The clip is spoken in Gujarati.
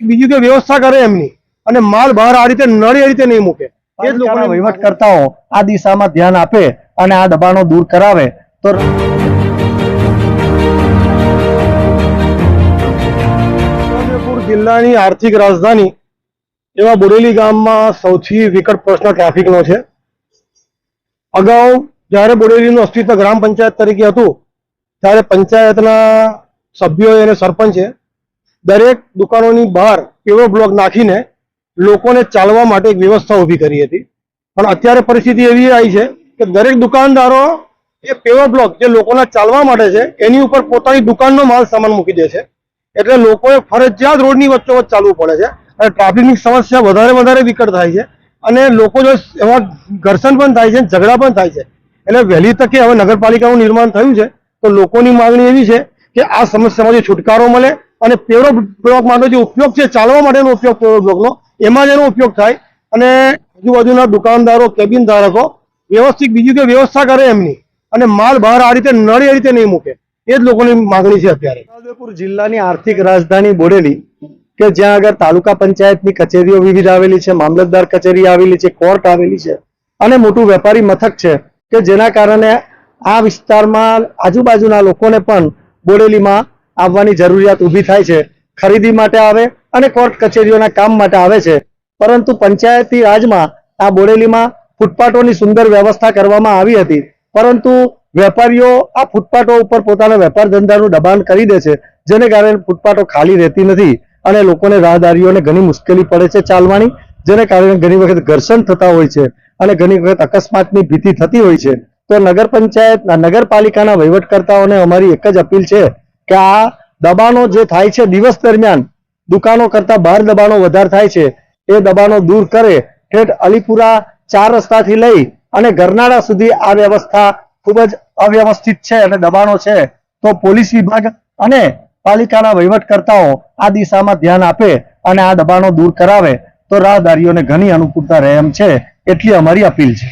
બીજું કે વ્યવસ્થા કરે એમની. અને માલ બહાર આ રીતે નળે એ રીતે નહીં મૂકે. એ જ લોકોને વહીવટકર્તાઓ આ દિશામાં ધ્યાન આપે અને આ દબાણો દૂર કરાવે તો જિલ્લાની આર્થિક રાજધાની એવા બોરેલી ગામમાં સૌથી વિકટ પ્રશ્ન ટ્રાફિકનો છે. અગાઉ જ્યારે બોરેલીનું અસ્તિત્વ ગ્રામ પંચાયત તરીકે હતું ત્યારે પંચાયતના સભ્યોએ અને સરપંચે દરેક દુકાનોની બહાર કેવો બ્લોક નાખીને લોકોને ચાલવા માટે એક વ્યવસ્થા ઊભી કરી હતી. પણ અત્યારે પરિસ્થિતિ એવી આવી છે કે દરેક દુકાનદારો એ પેવો બ્લોક જે લોકોના ચાલવા માટે છે, એની ઉપર પોતાની દુકાનનો માલ સામાન મૂકી દે છે. એટલે લોકોએ ફરજિયાત રોડની વચ્ચોવચ્ચ ચાલવું પડે છે અને ટ્રાફિકની સમસ્યા વધારે વધારે વિકટ થાય છે અને લોકો જો એવા ઘર્ષણ પણ થાય છે, ઝઘડા પણ થાય છે. એટલે વહેલી તકે હવે નગરપાલિકાનું નિર્માણ થયું છે તો લોકોની માંગણી એવી છે કે આ સમસ્યામાંથી છુટકારો મળે અને પેવડો બ્લોક માટે જે ઉપયોગ છે, ચાલવા માટેનો ઉપયોગ પેવડો બ્લોકનો એમાં જ એનો ઉપયોગ થાય. અને આજુબાજુના દુકાનદારો કેબિન ધારકો, વ્યવસ્થિત બીજું કે વ્યવસ્થા કરે એમની અને માલ બહાર આ રીતે નળ એ રીતે નહીં મૂકે. એ જ લોકોની માંગણી છે અત્યારે. છોટાઉદેપુર જિલ્લાની આર્થિક રાજધાની બોડેલી, કે જ્યાં આગળ તાલુકા પંચાયતની કચેરીઓ વિવિધ આવેલી છે, મામલતદાર કચેરી આવેલી છે, કોર્ટ આવેલી છે, અને મોટું વેપારી મથક છે, કે જેના કારણે આ વિસ્તારમાં આજુબાજુના લોકોને પણ બોડેલીમાં આવવાની જરૂરિયાત ઊભી થાય છે. ખરીદી માટે આવે અને કોર્ટ કચેરીઓના કામ માટે આવે છે. પરંતુ પંચાયતી રાજમાં આ બોડેલીમાં ફૂટપાથોની સુંદર વ્યવસ્થા કરવામાં આવી હતી. પરંતુ વેપારીઓ આ ફૂટપાથો ઉપર પોતાના વેપાર ધંધાનું દબાણ કરી દે છે, જેને કારણે ફૂટપાથો ખાલી રહેતી નથી અને લોકોને રાહદારીઓને ઘણી મુશ્કેલી પડે છે ચાલવાની, જેને કારણે ઘણી વખત ઘર્ષણ થતા હોય છે અને ઘણી વખત અકસ્માતની ભીતિ થતી હોય છે. તો નગર પંચાયત, નગરપાલિકાના વહીવટકર્તાઓને અમારી એક જ અપીલ છે કે આ દબાણો જે થાય છે દિવસ દરમિયાન, દુકાનો કરતા બહાર દબાણો વધારે થાય છે, એ દબાણો દૂર કરે, ઠેઠ અલીપુરા ચાર રસ્તાથી લઈ અને ગરનાળા સુધી આ વ્યવસ્થા ખૂબ જ અવ્યવસ્થિત છે અને દબાણો છે. તો પોલીસ વિભાગ અને પાલિકાના વહીવટકર્તાઓ આ દિશામાં ધ્યાન આપે અને આ દબાણો દૂર કરાવે. તો રાહદારીઓને ઘણી અનુકૂળતા રહે એમ છે. એટલી અમારી અપીલ છે.